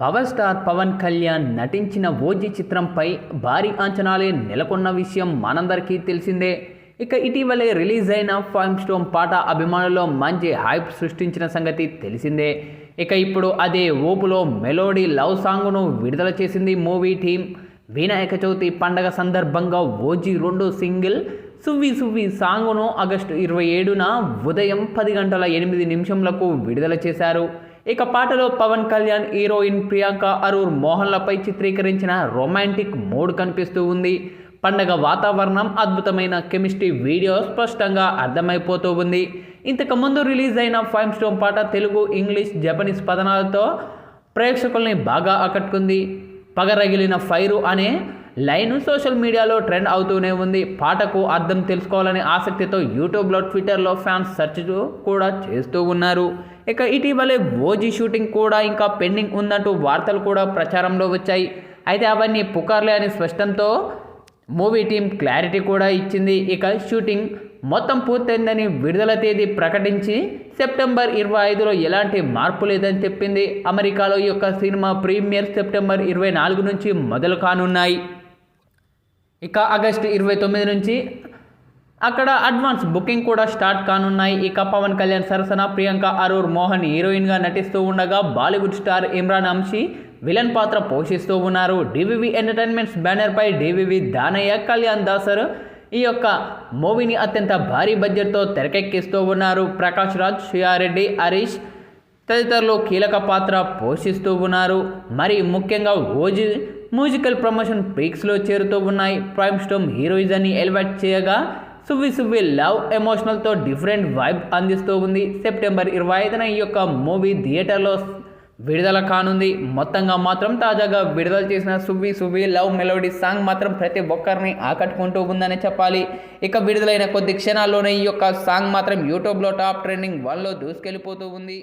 Power star Pawan Kalyan నటించిన OG చిత్రంపై భారీ అంచనాలే నెలకొన్న విషయం మనందరికీ తెలిసిందే. ఇక ఇటీవలే రిలీజ్ అయిన ఫైమ్ స్టోన్ పాట అభిమానుల్లో మంచి హైప్ సృష్టించిన సంగతి తెలిసిందే. ఇక ఇప్పుడు అదే ఓపులో మెలోడీ లవ్ సాంగ్ను విడుదల చేసింది మూవీ టీం. వినాయక చవితి పండగ సందర్భంగా ఓజీ రెండు సింగిల్ సువ్వి సువ్వి సాంగ్ను ఆగస్టు ఇరవై ఏడున ఉదయం పది గంటల ఎనిమిది నిమిషంలకు విడుదల చేశారు. ఇక పాటలో పవన్ కళ్యాణ్ హీరోయిన్ ప్రియాంక అరూర్ మోహన్లపై చిత్రీకరించిన రొమాంటిక్ మూడ్ కనిపిస్తూ ఉంది. పండగ వాతావరణం అద్భుతమైన కెమిస్ట్రీ వీడియో స్పష్టంగా అర్థమైపోతూ ఉంది. ఇంతకుముందు రిలీజ్ అయిన ఫైవ్ స్టోన్ పాట తెలుగు ఇంగ్లీష్ జపనీస్ పదనాలతో ప్రేక్షకుల్ని బాగా ఆకట్టుకుంది. పగరగిలిన ఫైరు అనే లైన్ సోషల్ మీడియాలో ట్రెండ్ అవుతూనే ఉంది. పాటకు అర్థం తెలుసుకోవాలనే ఆసక్తితో యూట్యూబ్లో ట్విట్టర్లో ఫ్యాన్స్ సెర్చ్ కూడా చేస్తూ ఉన్నారు. ఇక ఇటీవలే ఓజీ షూటింగ్ కూడా ఇంకా పెండింగ్ ఉందంటూ వార్తలు కూడా ప్రచారంలో వచ్చాయి. అయితే అవన్నీ పుకార్లే అని స్పష్టంతో మూవీ టీం క్లారిటీ కూడా ఇచ్చింది. ఇక షూటింగ్ మొత్తం పూర్తయిందని విడుదల తేదీ ప్రకటించి సెప్టెంబర్ ఇరవై ఐదులో ఎలాంటి మార్పు లేదని చెప్పింది. అమెరికాలో ఈ యొక్క సినిమా ప్రీమియర్ సెప్టెంబర్ ఇరవై నాలుగు నుంచి మొదలు కానున్నాయి. ఇక ఆగస్టు ఇరవై తొమ్మిది నుంచి అక్కడ అడ్వాన్స్ బుకింగ్ కూడా స్టార్ట్ కానున్నాయి. ఇక పవన్ కళ్యాణ్ సరసన ప్రియాంక అరూర్ మోహన్ హీరోయిన్గా నటిస్తూ ఉండగా బాలీవుడ్ స్టార్ ఇమ్రాన్ అంశీ విలన్ పాత్ర పోషిస్తూ ఉన్నారు. డివివి ఎంటర్టైన్మెంట్స్ బ్యానర్పై D V V Danayya Kalyan Dasar ఈ యొక్క మూవీని అత్యంత భారీ బడ్జెట్తో తెరకెక్కిస్తూ ఉన్నారు. ప్రకాష్ రాజ్ షియారెడ్డి హరీష్ తదితరులు కీలక పాత్ర పోషిస్తూ ఉన్నారు. మరి ముఖ్యంగా ఓజీ మ్యూజికల్ ప్రమోషన్ పీక్స్లో చేరుతూ ఉన్నాయి. ప్రైమ్ స్టోమ్ హీరోయిజన్ని ఎలివేట్ చేయగా సువ్వి సువ్వి లవ్ ఎమోషనల్తో డిఫరెంట్ వైబ్ అందిస్తూ ఉంది. సెప్టెంబర్ ఇరవై ఐదున ఈ యొక్క మూవీ థియేటర్లో విడుదల కానుంది. మొత్తంగా మాత్రం తాజాగా విడుదల చేసిన సువ్వి సువ్వి లవ్ మెలోడీ సాంగ్ మాత్రం ప్రతి ఒక్కరిని ఆకట్టుకుంటూ ఉందని చెప్పాలి. ఇక విడుదలైన కొద్ది క్షణాల్లోనే ఈ యొక్క సాంగ్ మాత్రం యూట్యూబ్లో టాప్ ట్రెండింగ్ వన్లో దూసుకెళ్ళిపోతూ ఉంది.